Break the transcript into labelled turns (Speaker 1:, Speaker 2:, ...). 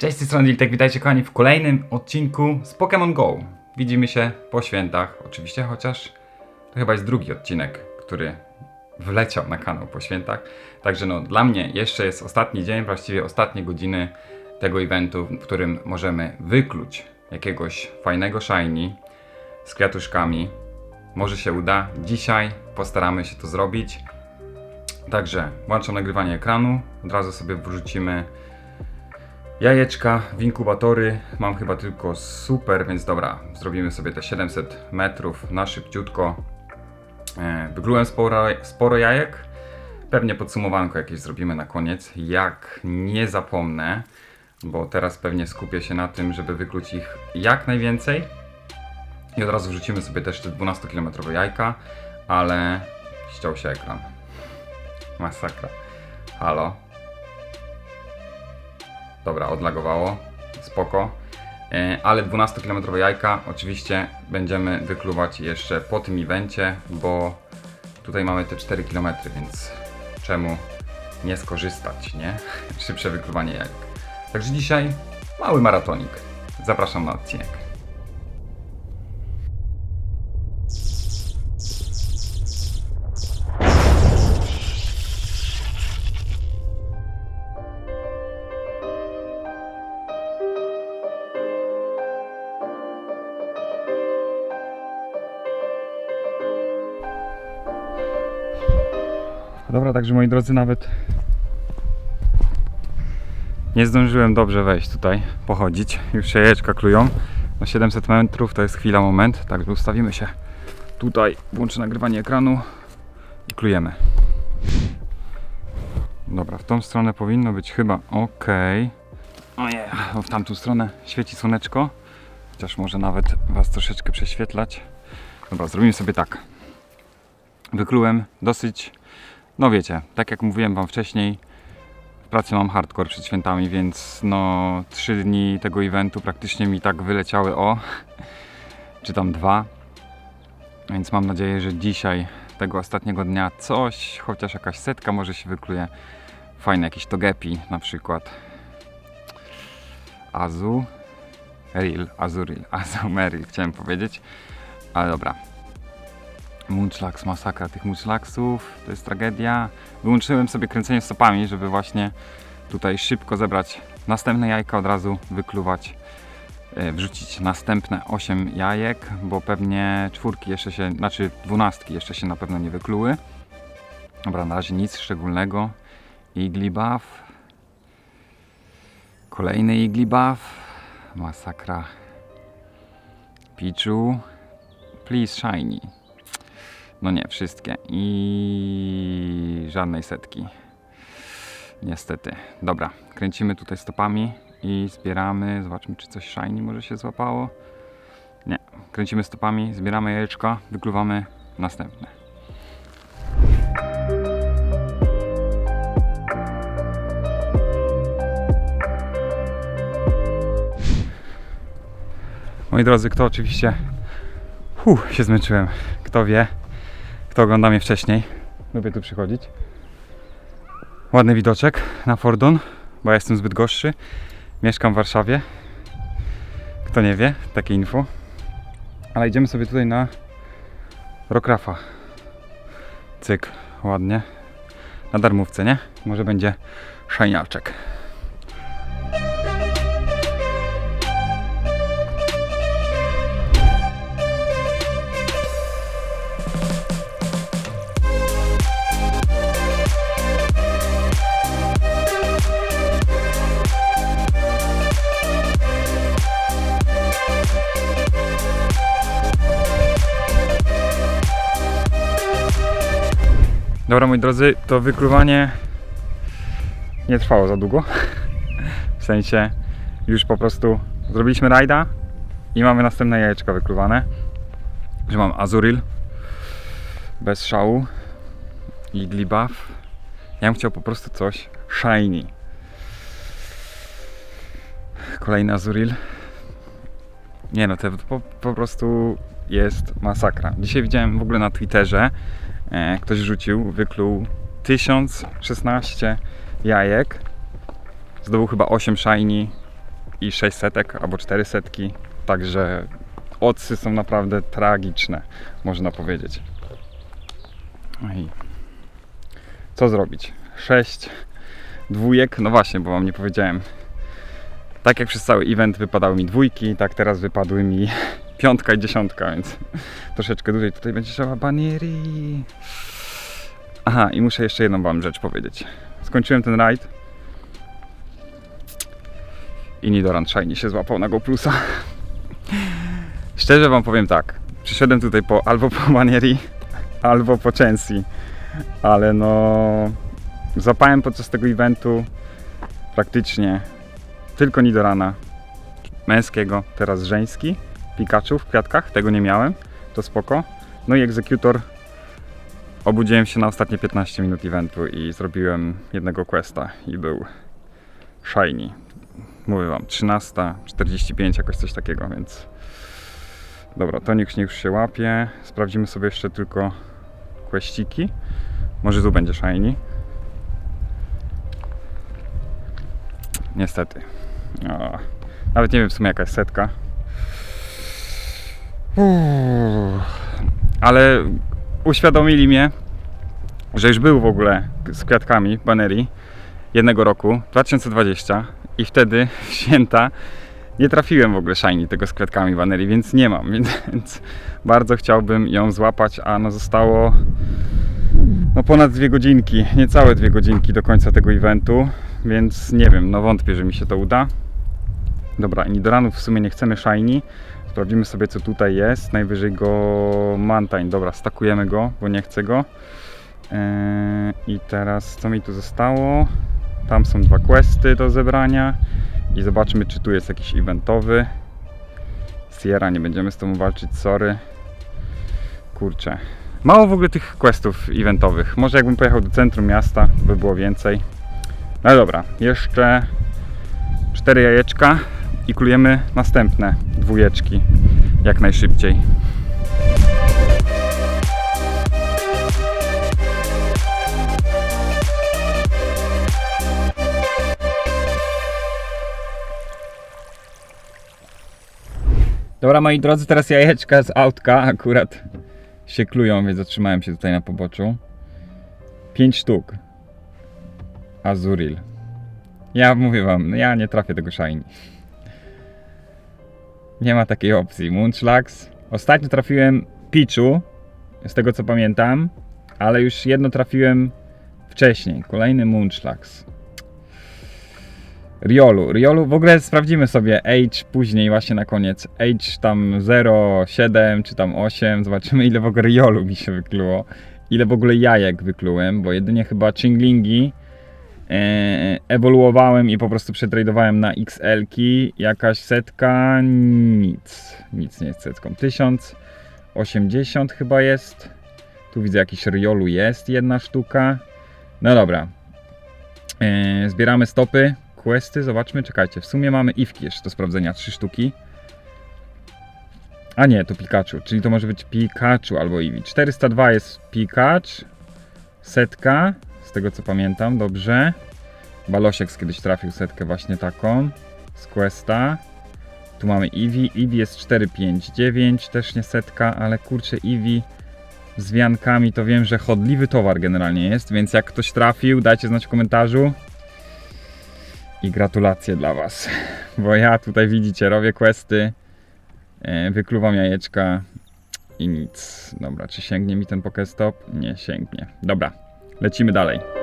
Speaker 1: Cześć, z tej strony Diltek, witajcie kochani w kolejnym odcinku z Pokémon Go. Widzimy się po świętach, oczywiście, chociaż to chyba jest drugi odcinek, który wleciał na kanał po świętach. Także no, dla mnie jeszcze jest ostatni dzień, właściwie ostatnie godziny tego eventu, w którym możemy wykluć jakiegoś fajnego shiny z kwiatuszkami. Może się uda. Dzisiaj postaramy się to zrobić. Także włączam nagrywanie ekranu, od razu sobie wrzucimy jajeczka w inkubatory. Mam chyba tylko super, więc dobra, zrobimy sobie te 700 metrów na szybciutko. E, Wyglułem sporo, sporo jajek. Pewnie podsumowanko jakieś zrobimy na koniec. Jak nie zapomnę, bo teraz pewnie skupię się na tym, żeby wykluć ich jak najwięcej. I od razu wrzucimy sobie też te 12-kilometrowe jajka, ale ściął się ekran. Masakra. Halo. Dobra, odlagowało. Spoko. E, Ale 12-kilometrowe jajka oczywiście będziemy wykluwać jeszcze po tym evencie, bo tutaj mamy te 4 km, więc czemu nie skorzystać, nie? Szybsze wykluwanie jajek. Także dzisiaj mały maratonik. Zapraszam na odcinek. Dobra, także moi drodzy, nawet nie zdążyłem dobrze wejść tutaj, pochodzić. Już się jajeczka klują. No 700 metrów to jest chwila, moment. Także ustawimy się tutaj, włączę nagrywanie ekranu i klujemy. Dobra, w tą stronę powinno być chyba ok. Ojej, w tamtą stronę świeci słoneczko. Chociaż może nawet Was troszeczkę prześwietlać. Dobra, zrobimy sobie tak. Wyklułem dosyć no wiecie, tak jak mówiłem wam wcześniej, w pracy mam hardcore przed świętami, więc no trzy dni tego eventu praktycznie mi tak wyleciały o, czy tam dwa. Więc mam nadzieję, że dzisiaj, tego ostatniego dnia, coś, chociaż jakaś setka może się wykluje. Fajne jakieś togepi na przykład. Azu. Ril, Azuril, Azumeril chciałem powiedzieć. Ale dobra, Munchlax, masakra tych Munchlaxów, to jest tragedia. Wyłączyłem sobie kręcenie stopami, żeby właśnie tutaj szybko zebrać następne jajka, od razu wykluwać, e, wrzucić następne 8 jajek, bo pewnie czwórki jeszcze się, znaczy dwunastki jeszcze się na pewno nie wykluły. Dobra, na razie nic szczególnego. Igli buff. Kolejny igli buff. Masakra. Pichu. Please shiny. No nie, wszystkie. I żadnej setki. Niestety. Dobra, kręcimy tutaj stopami i zbieramy. Zobaczmy, czy coś shiny może się złapało. Nie. Kręcimy stopami, zbieramy jajeczka, wykluwamy następne. Moi drodzy, kto oczywiście Uff, się zmęczyłem. Kto wie, kto ogląda mnie wcześniej, lubię tu przychodzić. Ładny widoczek na Fordon, bo ja jestem zbyt gorszy. Mieszkam w Warszawie. Kto nie wie, takie info. Ale idziemy sobie tutaj na Rokrafa. Cyk, ładnie. Na darmówce, nie? Może będzie szajniaczek. Dobra, moi drodzy, to wykluwanie nie trwało za długo. W sensie już po prostu zrobiliśmy rajda i mamy następne jajeczka wykluwane. Że mam Azuril bez szału i Glibuff. Ja bym chciał po prostu coś shiny. Kolejny Azuril. Nie no, to po, po prostu jest masakra. Dzisiaj widziałem w ogóle na Twitterze, ktoś rzucił, wykluł 1016 jajek. Zdobył chyba 8 shiny i 600 albo 400, także odsy są naprawdę tragiczne, można powiedzieć. No i co zrobić? 6 dwójek, no właśnie, bo wam nie powiedziałem. Tak jak przez cały event wypadały mi dwójki, tak teraz wypadły mi piątka i dziesiątka, więc troszeczkę dłużej tutaj będzie trzeba banieri. Aha, i muszę jeszcze jedną wam rzecz powiedzieć. Skończyłem ten rajd i Nidoran Shiny się złapał na GoPlusa. Szczerze wam powiem tak, przyszedłem tutaj po albo po Manieri, albo po Chancy, ale no złapałem podczas tego eventu praktycznie tylko Nidorana męskiego, teraz żeński, Pikachu w kwiatkach, tego nie miałem, to spoko. No i Executor obudziłem się na ostatnie 15 minut eventu i zrobiłem jednego questa i był shiny. Mówię wam, 13.45 jakoś coś takiego, więc dobra, to niech już się łapie. Sprawdzimy sobie jeszcze tylko questsiki. Może tu będzie shiny. Niestety. O, nawet nie wiem w sumie jaka jest setka. Ale uświadomili mnie, że już był w ogóle z kwiatkami banerii jednego roku, 2020 i wtedy w święta nie trafiłem w ogóle shiny tego z kwiatkami banerii, więc nie mam, więc bardzo chciałbym ją złapać, a no zostało no ponad dwie godzinki, niecałe dwie godzinki do końca tego eventu, więc nie wiem, no wątpię, że mi się to uda. Dobra, Nidoranów w sumie nie chcemy shiny. Sprawdzimy sobie co tutaj jest. Najwyżej go Mantine. Dobra, stakujemy go, bo nie chcę go. Eee, I teraz co mi tu zostało? Tam są dwa questy do zebrania. I zobaczmy czy tu jest jakiś eventowy. Sierra, nie będziemy z tobą walczyć, sorry. Kurczę. Mało w ogóle tych questów eventowych. Może jakbym pojechał do centrum miasta, by było więcej. No dobra, jeszcze cztery jajeczka i klujemy następne dwójeczki jak najszybciej. Dobra moi drodzy, teraz jajeczka z autka akurat się klują, więc zatrzymałem się tutaj na poboczu. 5 sztuk. Azuril. Ja mówię wam, no ja nie trafię tego shiny. Nie ma takiej opcji. Munchlax. Ostatnio trafiłem Pichu, z tego co pamiętam, ale już jedno trafiłem wcześniej. Kolejny Munchlax. Riolu. Riolu w ogóle sprawdzimy sobie age później, właśnie na koniec. Age tam 0, 7 czy tam 8. Zobaczymy ile w ogóle Riolu mi się wykluło. Ile w ogóle jajek wyklułem, bo jedynie chyba Chinglingi ewoluowałem i po prostu przetradowałem na XL-ki. Jakaś setka, nic. Nic nie jest setką. 1080 chyba jest. Tu widzę jakiś Riolu jest, jedna sztuka. No dobra. E, zbieramy stopy, questy, zobaczmy, czekajcie. W sumie mamy iwki jeszcze do sprawdzenia, trzy sztuki. A nie, to Pikachu, czyli to może być Pikachu albo Eevee. 402 jest Pikachu, setka, z tego co pamiętam, dobrze. Balosiek kiedyś trafił setkę właśnie taką z Questa. Tu mamy Eevee, Eevee jest 459, też nie setka, ale kurczę Eevee z wiankami to wiem, że chodliwy towar generalnie jest, więc jak ktoś trafił, dajcie znać w komentarzu. I gratulacje dla Was, bo ja tutaj widzicie, robię questy, e, wykluwam jajeczka i nic. Dobra, czy sięgnie mi ten Pokestop? Nie sięgnie. Dobra, lecimy dalej.